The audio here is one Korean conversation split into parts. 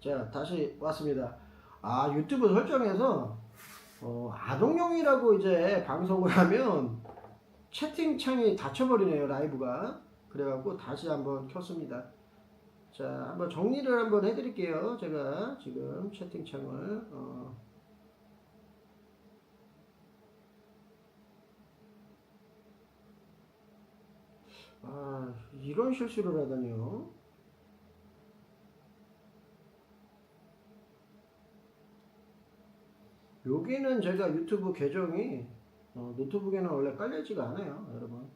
자, 다시 왔습니다. 아, 유튜브 설정에서 어, 아동용이라고 이제 방송을 하면 채팅창이 닫혀버리네요, 라이브가. 그래갖고 다시 한번 켰습니다. 자, 한번 정리를 한번 해드릴게요. 제가 지금 채팅창을. 어, 아, 이런 실수를 하다니요. 여기는 제가 유튜브 계정이 어, 노트북에는 원래 깔려지가 않아요, 여러분.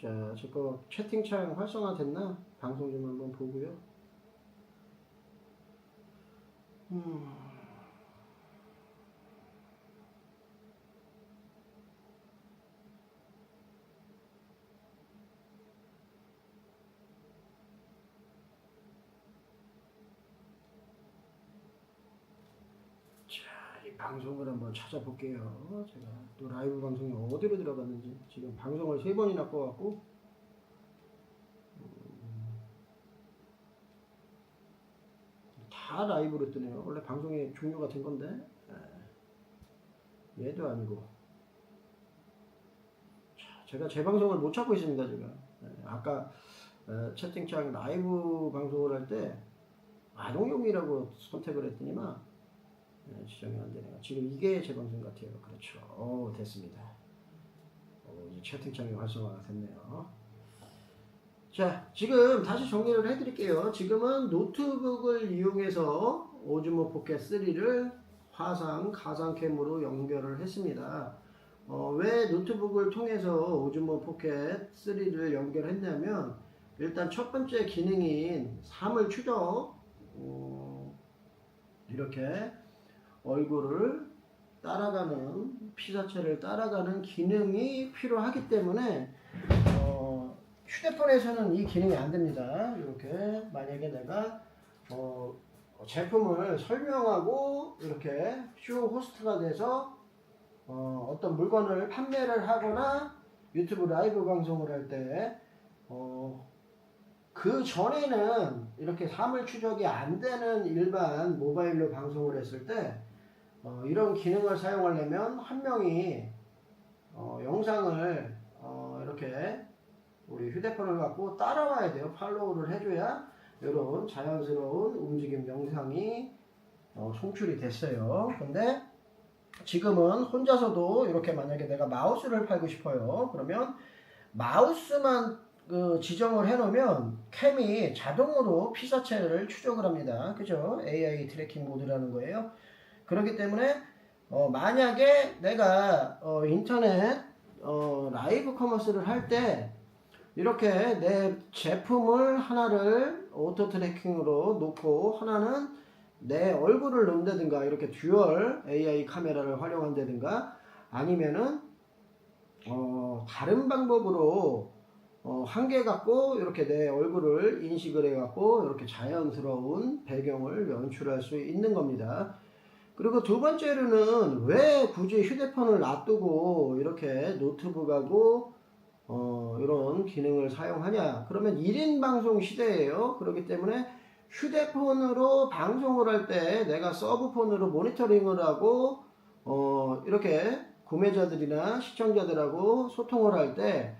자, 제거 채팅창 활성화 됐나? 방송 좀 한번 보고요. 음. 자, 이 방송을 한번 찾아볼게요. 제가 또 라이브 방송이 어디로 들어갔는지 지금 방송을 세 번이나 꺼갖고 음, 다 라이브로 뜨네요. 원래 방송의 종류가 된 건데 예. 얘도 아니고 자, 제가 제 방송을 못 찾고 있습니다. 제가 예, 아까 어, 채팅창 라이브 방송을 할 때 아동용이라고 선택을 했더니만 네, 지정이 안 되네요. 지금 이게 제 방송 같아요. 그렇죠. 오, 됐습니다. 오, 이제 채팅창이 활성화가 됐네요. 자, 지금 다시 정리를 해드릴게요. 지금은 노트북을 이용해서 오즈모 포켓 3를 화상 가상캠으로 연결을 했습니다. 어, 왜 노트북을 통해서 오즈모 포켓 3를 연결했냐면 일단 첫 번째 기능인 사물 추적 어, 이렇게 얼굴을 따라가는 피사체를 따라가는 기능이 필요하기 때문에 어, 휴대폰에서는 이 기능이 안 됩니다. 이렇게 만약에 내가 어, 제품을 설명하고 이렇게 쇼 호스트가 돼서 어, 떤 물건을 판매를 하거나 유튜브 라이브 방송을 할때 어, 그 전에는 이렇게 사물 추적이 안 되는 일반 모바일로 방송을 했을 때 어, 이런 기능을 사용하려면 한 명이 어, 영상을 어, 이렇게 우리 휴대폰을 갖고 따라와야 돼요. 팔로우를 해줘야 이런 자연스러운 움직임 영상이 어, 송출이 됐어요. 근데 지금은 혼자서도 이렇게 만약에 내가 마우스를 팔고 싶어요. 그러면 마우스만 그 지정을 해놓으면 캠이 자동으로 피사체를 추적을 합니다. 그죠? AI 트래킹 모드라는 거예요. 그렇기 때문에 어, 만약에 내가 어, 인터넷 어, 라이브 커머스를 할 때 이렇게 내 제품을 하나를 오토 트래킹으로 놓고 하나는 내 얼굴을 넣는다든가 이렇게 듀얼 AI 카메라를 활용한다든가 아니면은 어, 다른 방법으로 어, 한개 갖고 이렇게 내 얼굴을 인식을 해갖고 이렇게 자연스러운 배경을 연출할 수 있는 겁니다. 그리고 두 번째로는 왜 굳이 휴대폰을 놔두고 이렇게 노트북하고 어, 이런 기능을 사용하냐? 그러면 1인 방송 시대예요. 그렇기 때문에 휴대폰으로 방송을 할 때 내가 서브폰으로 모니터링을 하고 어, 이렇게 구매자들이나 시청자들하고 소통을 할 때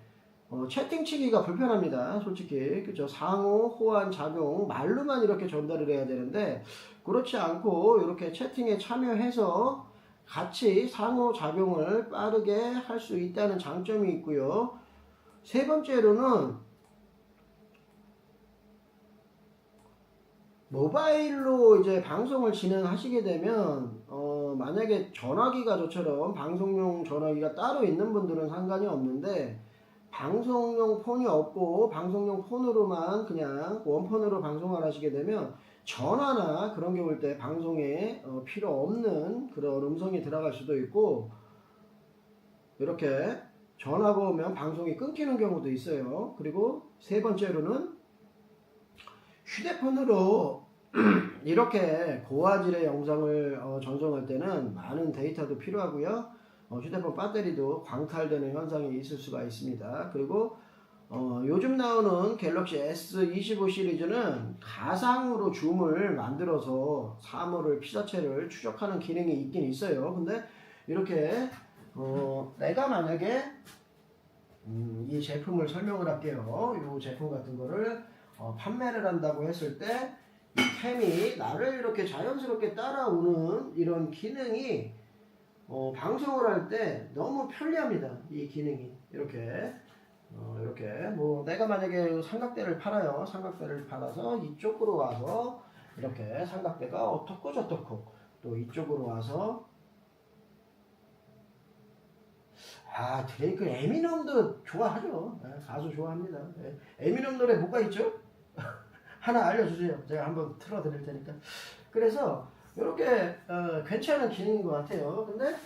어, 채팅치기가 불편합니다. 솔직히 그죠 상호 호환 작용 말로만 이렇게 전달을 해야 되는데 그렇지 않고 이렇게 채팅에 참여해서 같이 상호 작용을 빠르게 할 수 있다는 장점이 있고요. 세 번째로는 모바일로 이제 방송을 진행하시게 되면 어 만약에 전화기가 저처럼 방송용 전화기가 따로 있는 분들은 상관이 없는데 방송용 폰이 없고 방송용 폰으로만 그냥 원폰으로 방송을 하시게 되면 전화나 그런 게 올 때 방송에 어, 필요 없는 그런 음성이 들어갈 수도 있고 이렇게 전화가 오면 방송이 끊기는 경우도 있어요. 그리고 세 번째로는 휴대폰으로 이렇게 고화질의 영상을 어, 전송할 때는 많은 데이터도 필요하고요. 어, 휴대폰 배터리도 광탈되는 현상이 있을 수가 있습니다. 그리고 어, 요즘 나오는 갤럭시 S25 시리즈는 가상으로 줌을 만들어서 사물을 피사체를 추적하는 기능이 있긴 있어요. 근데 이렇게 어, 내가 만약에 음, 이 제품을 설명을 할게요. 이 제품 같은 거를 어, 판매를 한다고 했을 때 이 캠이 나를 이렇게 자연스럽게 따라오는 이런 기능이 어, 방송을 할 때 너무 편리합니다. 이 기능이 이렇게 어, 이렇게 뭐 내가 만약에 삼각대를 팔아요. 삼각대를 팔아서 이쪽으로 와서 이렇게 삼각대가 어떻고 저떻고 또 이쪽으로 와서 아 드레이크 에미넘도 좋아하죠. 네, 가수 좋아합니다. 네. 에미넘 노래 뭐가 있죠? 하나 알려주세요. 제가 한번 틀어드릴 테니까. 그래서 이렇게 어, 괜찮은 기능인 것 같아요. 근데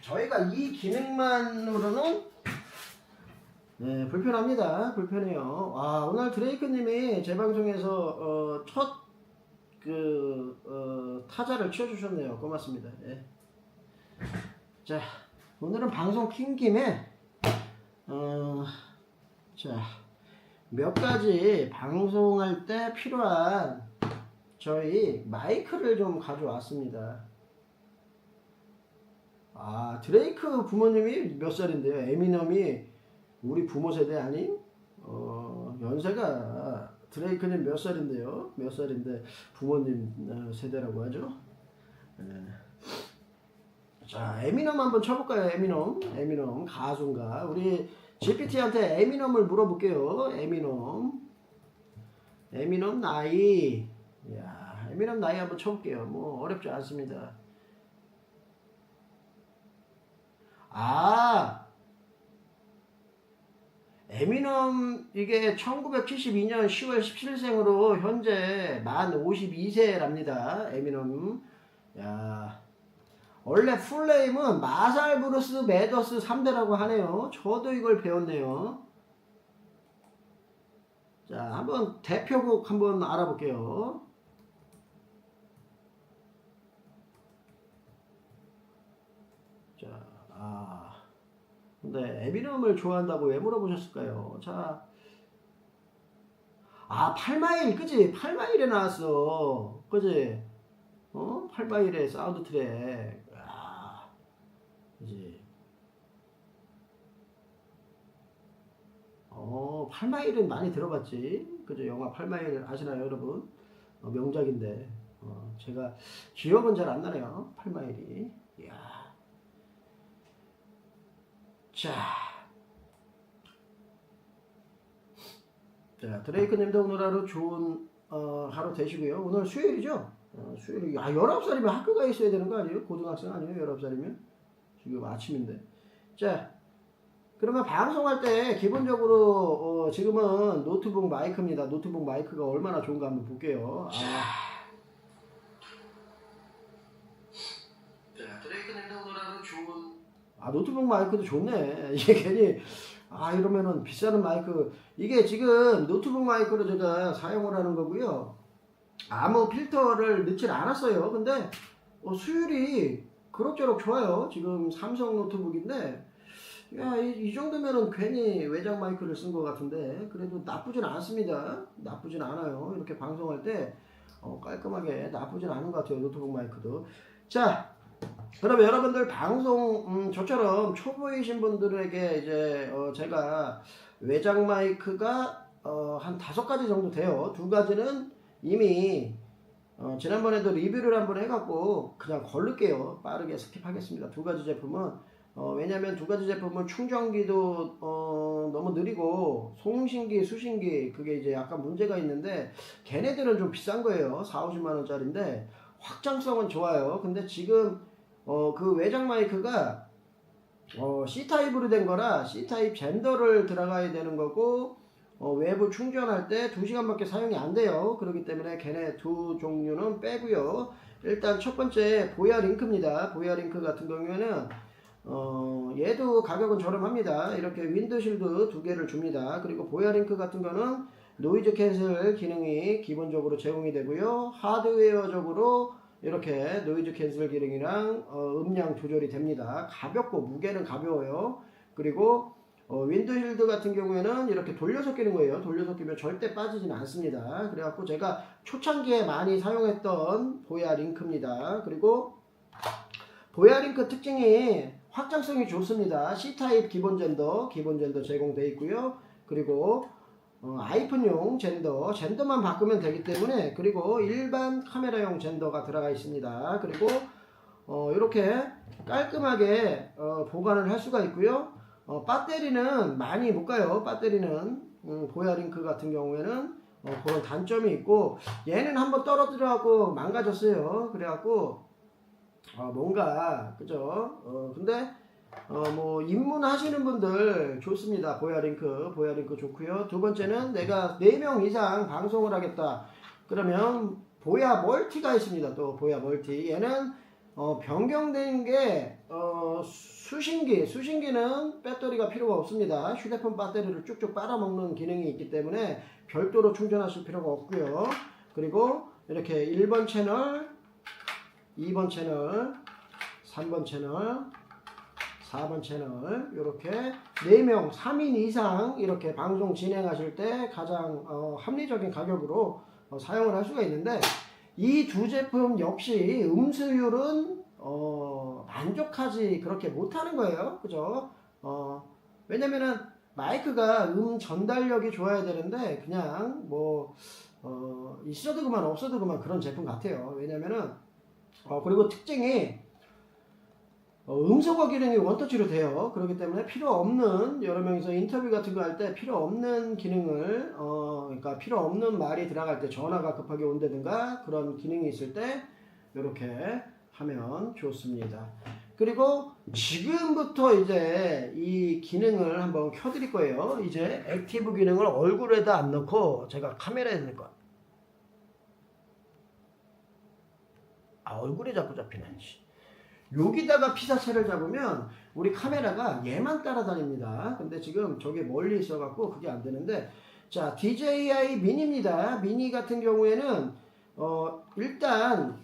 저희가 이 기능만으로는 네, 불편합니다. 불편해요. 아, 오늘 드레이크님이 제 방송에서 어, 첫 그, 어, 타자를 치워주셨네요. 고맙습니다. 예. 자, 오늘은 방송 킨 김에, 어, 자, 몇 가지 방송할 때 필요한 저희 마이크를 좀 가져왔습니다. 아, 드레이크 부모님이 몇 살인데요? 에미넘이 우리 부모 세대 아닌? 어, 연세가 드레이크는 몇 살인데요? 몇 살인데 부모님 어, 세대라고 하죠? 예. 자, 에미넘 한번 쳐볼까요? 에미넘, 에미넘 가수인가? 우리 GPT한테 에미넘을 물어볼게요. 에미넘, 에미넘 나이, 야, 에미넘 나이 한번 쳐볼게요. 뭐 어렵지 않습니다. 아, 에미넘 이게 1972년 10월 17생으로 현재 만 52세랍니다. 에미넘. 야. 원래 풀네임은 마살 브루스 매더스 3대라고 하네요. 저도 이걸 배웠네요. 자, 한번 대표곡 한번 알아볼게요. 자, 아. 근데 에비넘을 좋아한다고 왜 물어보셨을까요? 자, 아, 8마일, 그지? 8마일에 나왔어. 그지? 어? 8마일에 사운드 트랙. 아, 그지? 어, 8마일은 많이 들어봤지. 그죠? 영화 8마일 아시나요, 여러분? 어, 명작인데. 어, 제가 기억은 잘 안 나네요. 8마일이. 이야. 자. 자, 드레이크 님도 오늘 하루 좋은 어, 하루 되시고요. 오늘 수요일이죠? 어, 수요일, 아, 19살이면 학교가 있어야 되는 거 아니에요? 고등학생 아니에요? 19살이면? 지금 아침인데. 자, 그러면 방송할 때 기본적으로 어, 지금은 노트북 마이크입니다. 노트북 마이크가 얼마나 좋은가 한번 볼게요. 아. 자, 드레이크님도 오늘 하루 좋은 아 노트북 마이크도 좋네. 이게 괜히. 아 이러면은 비싸는 마이크. 이게 지금 노트북 마이크로 제가 사용을 하는 거고요. 아무 필터를 넣질 않았어요. 근데 어, 수율이 그럭저럭 좋아요. 지금 삼성 노트북인데. 야 이 이 정도면은 괜히 외장 마이크를 쓴 것 같은데. 그래도 나쁘진 않습니다. 나쁘진 않아요. 이렇게 방송할 때 어, 깔끔하게 나쁘진 않은 것 같아요. 노트북 마이크도. 자 그러면 여러분들 방송 음, 저처럼 초보이신 분들에게 이제 어, 제가 외장 마이크가 어, 한 다섯 가지 정도 돼요. 두 가지는 이미 어, 지난번에도 리뷰를 한번 해갖고 그냥 걸를게요. 빠르게 스킵하겠습니다. 두 가지 제품은 어, 왜냐면 두 가지 제품은 충전기도 어, 너무 느리고 송신기, 수신기 그게 이제 약간 문제가 있는데 걔네들은 좀 비싼 거예요. 4, 50만 원짜리인데 확장성은 좋아요. 근데 지금 어, 그 외장 마이크가 어, C타입으로 된 거라 C타입 젠더를 들어가야 되는 거고 어, 외부 충전할 때 2시간밖에 사용이 안 돼요. 그렇기 때문에 걔네 두 종류는 빼고요. 일단 첫 번째 보야 링크입니다. 보야 링크 같은 경우에는 어, 얘도 가격은 저렴합니다. 이렇게 윈드실드 두 개를 줍니다. 그리고 보야 링크 같은 거는 노이즈 캔슬 기능이 기본적으로 제공이 되고요. 하드웨어적으로 이렇게 노이즈 캔슬 기능이랑 어, 음량 조절이 됩니다. 가볍고 무게는 가벼워요. 그리고 어, 윈드힐드 같은 경우에는 이렇게 돌려서 끼는 거예요. 돌려서 끼면 절대 빠지지는 않습니다. 그래갖고 제가 초창기에 많이 사용했던 보야 링크입니다. 그리고 보야 링크 특징이 확장성이 좋습니다. C타입 기본 젠더, 기본 젠더 제공되어 있고요. 그리고 어, 아이폰용 젠더, 젠더만 바꾸면 되기 때문에 그리고 일반 카메라용 젠더가 들어가 있습니다. 그리고 어, 이렇게 깔끔하게 어, 보관을 할 수가 있고요. 어, 배터리는 많이 못 가요. 배터리는 음, 보야 링크 같은 경우에는 어, 그런 단점이 있고 얘는 한번 떨어뜨려갖고 망가졌어요. 그래갖고 어, 뭔가 그죠? 어, 근데 어, 뭐 입문하시는 분들 좋습니다. 보야 링크, 보야 링크 좋고요. 두 번째는 내가 4명 이상 방송을 하겠다. 그러면 보야 멀티가 있습니다. 또 보야 멀티. 얘는 어, 변경된 게 어, 수신기, 수신기는 배터리가 필요가 없습니다. 휴대폰 배터리를 쭉쭉 빨아먹는 기능이 있기 때문에 별도로 충전하실 필요가 없고요. 그리고 이렇게 1번 채널, 2번 채널, 3번 채널, 4번 채널 이렇게 4명 3인 이상 이렇게 방송 진행하실 때 가장 어, 합리적인 가격으로 어, 사용을 할 수가 있는데 이 두 제품 역시 음수율은 어, 만족하지 그렇게 못하는 거예요. 그죠? 어, 왜냐면은 마이크가 음 전달력이 좋아야 되는데 그냥 뭐 어, 있어도 그만 없어도 그만 그런 제품 같아요. 왜냐면은 어, 그리고 특징이 어, 음소거 기능이 원터치로 돼요. 그렇기 때문에 필요 없는 여러 명이서 인터뷰 같은 거 할 때 필요 없는 기능을 어 그러니까 필요 없는 말이 들어갈 때 전화가 급하게 온다든가 그런 기능이 있을 때 이렇게 하면 좋습니다. 그리고 지금부터 이제 이 기능을 한번 켜드릴 거예요. 이제 액티브 기능을 얼굴에다 안 넣고 제가 카메라에 넣을 거야. 아 얼굴에 자꾸 잡히네. 씨. 여기다가 피사체를 잡으면 우리 카메라가 얘만 따라다닙니다. 근데 지금 저게 멀리 있어갖고 그게 안 되는데 자 DJI 미니입니다. 미니 같은 경우에는 어 일단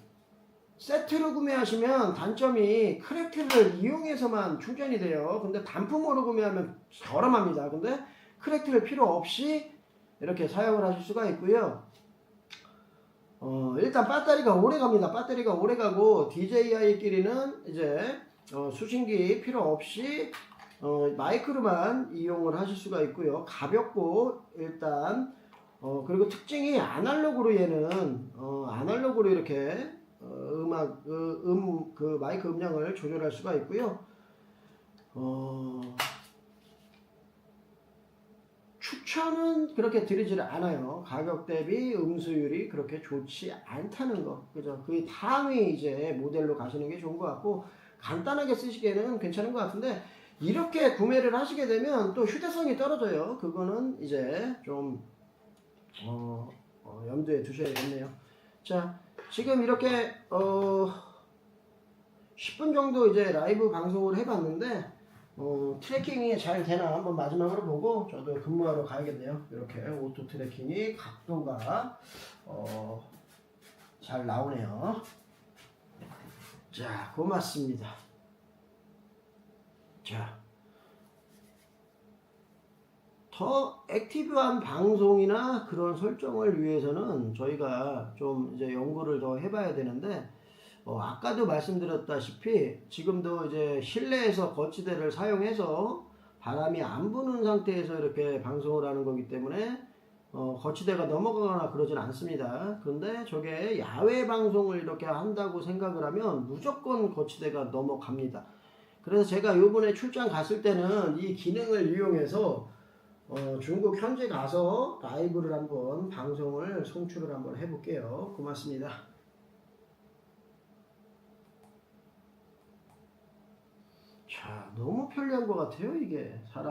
세트로 구매하시면 단점이 크랙트를 이용해서만 충전이 돼요. 근데 단품으로 구매하면 저렴합니다. 근데 크랙트를 필요 없이 이렇게 사용을 하실 수가 있고요. 어, 일단 배터리가 오래 갑니다. 배터리가 오래 가고 DJI끼리는 이제 어, 수신기 필요 없이 어, 마이크로만 이용을 하실 수가 있고요. 가볍고 일단 어, 그리고 특징이 아날로그로 얘는 어, 아날로그로 이렇게 어, 음악 그, 음, 그 마이크 음량을 조절할 수가 있고요. 어, 추천은 그렇게 드리지를 않아요. 가격 대비 음수율이 그렇게 좋지 않다는 거. 그죠? 그 다음에 이제 모델로 가시는 게 좋은 것 같고, 간단하게 쓰시기에는 괜찮은 것 같은데, 이렇게 구매를 하시게 되면 또 휴대성이 떨어져요. 그거는 이제 좀, 어, 어, 염두에 두셔야겠네요. 자, 지금 이렇게, 어, 10분 정도 이제 라이브 방송을 해봤는데, 어, 트래킹이 잘 되나 한번 마지막으로 보고 저도 근무하러 가야겠네요. 이렇게 오토 트래킹이 각도가 어, 잘 나오네요. 자, 고맙습니다. 자, 더 액티브한 방송이나 그런 설정을 위해서는 저희가 좀 이제 연구를 더 해봐야 되는데 어, 아까도 말씀드렸다시피 지금도 이제 실내에서 거치대를 사용해서 바람이 안 부는 상태에서 이렇게 방송을 하는 거기 때문에 어, 거치대가 넘어가거나 그러진 않습니다. 그런데 저게 야외 방송을 이렇게 한다고 생각을 하면 무조건 거치대가 넘어갑니다. 그래서 제가 요번에 출장 갔을 때는 이 기능을 이용해서 어, 중국 현지 가서 라이브를 한번 방송을 송출을 한번 해볼게요. 고맙습니다. 자, 너무 편리한 것 같아요, 이게. 사람